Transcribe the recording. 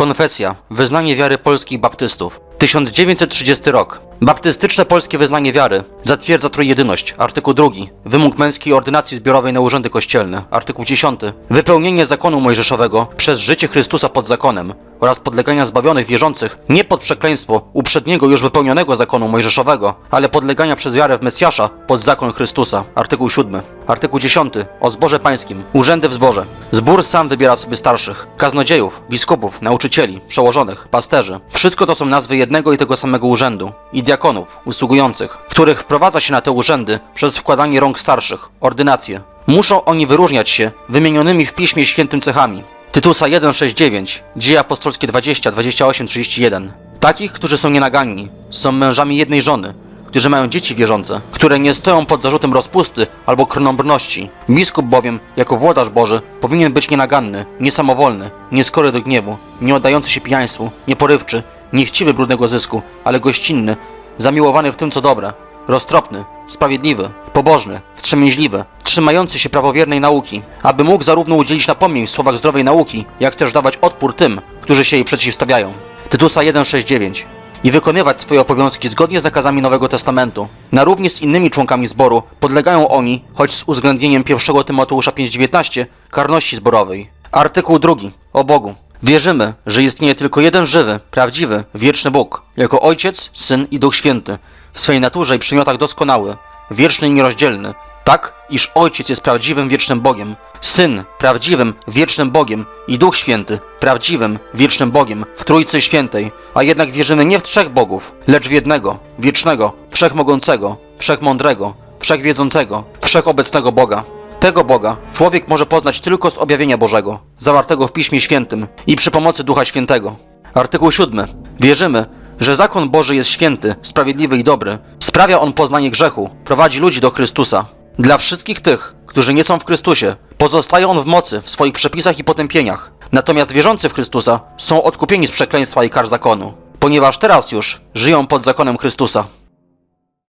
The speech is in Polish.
Konfesja. Wyznanie wiary polskich baptystów. 1930 rok. Baptystyczne polskie wyznanie wiary zatwierdza trójjedyność. Artykuł 2. Wymóg męskiej ordynacji zbiorowej na urzędy kościelne. Artykuł 10. Wypełnienie zakonu mojżeszowego przez życie Chrystusa pod zakonem oraz podlegania zbawionych wierzących nie pod przekleństwo uprzedniego już wypełnionego zakonu mojżeszowego, ale podlegania przez wiarę w Mesjasza pod zakon Chrystusa. Artykuł 7. Artykuł 10. O zborze pańskim. Urzędy w zborze. Zbór sam wybiera sobie starszych. Kaznodziejów, biskupów, nauczycieli, przełożonych, pasterzy. Wszystko to są nazwy jednego i tego samego urzędu. I diakonów, usługujących, których wprowadza się na te urzędy przez wkładanie rąk starszych, ordynacje. Muszą oni wyróżniać się wymienionymi w Piśmie Świętym cechami. Tytusa 169, Dzieje Apostolskie 20, 28, 31. Takich, którzy są nienaganni, są mężami jednej żony, którzy mają dzieci wierzące, które nie stoją pod zarzutem rozpusty albo krnąbrności. Biskup bowiem, jako włodarz Boży, powinien być nienaganny, niesamowolny, nieskory do gniewu, nie oddający się pijaństwu, nieporywczy, niechciwy brudnego zysku, ale gościnny, zamiłowany w tym co dobre, roztropny, sprawiedliwy, pobożny, wstrzemięźliwy, trzymający się prawowiernej nauki, aby mógł zarówno udzielić napomnień w słowach zdrowej nauki, jak też dawać odpór tym, którzy się jej przeciwstawiają. Tytusa 169 i wykonywać swoje obowiązki zgodnie z nakazami Nowego Testamentu. Na równi z innymi członkami zboru podlegają oni, choć z uwzględnieniem 1 Tymoteusza 5:19, karności zborowej. Artykuł 2. O Bogu. Wierzymy, że istnieje tylko jeden żywy, prawdziwy, wieczny Bóg, jako Ojciec, Syn i Duch Święty, w swej naturze i przymiotach doskonały, wieczny i nierozdzielny, tak, iż Ojciec jest prawdziwym, wiecznym Bogiem, Syn prawdziwym, wiecznym Bogiem i Duch Święty prawdziwym, wiecznym Bogiem w Trójcy Świętej, a jednak wierzymy nie w trzech Bogów, lecz w jednego, wiecznego, wszechmogącego, wszechmądrego, wszechwiedzącego, wszechobecnego Boga. Tego Boga człowiek może poznać tylko z objawienia Bożego, zawartego w Piśmie Świętym i przy pomocy Ducha Świętego. Artykuł 7. Wierzymy, że zakon Boży jest święty, sprawiedliwy i dobry. Sprawia on poznanie grzechu, prowadzi ludzi do Chrystusa. Dla wszystkich tych, którzy nie są w Chrystusie, pozostaje on w mocy w swoich przepisach i potępieniach. Natomiast wierzący w Chrystusa są odkupieni z przekleństwa i kar zakonu, ponieważ teraz już żyją pod zakonem Chrystusa.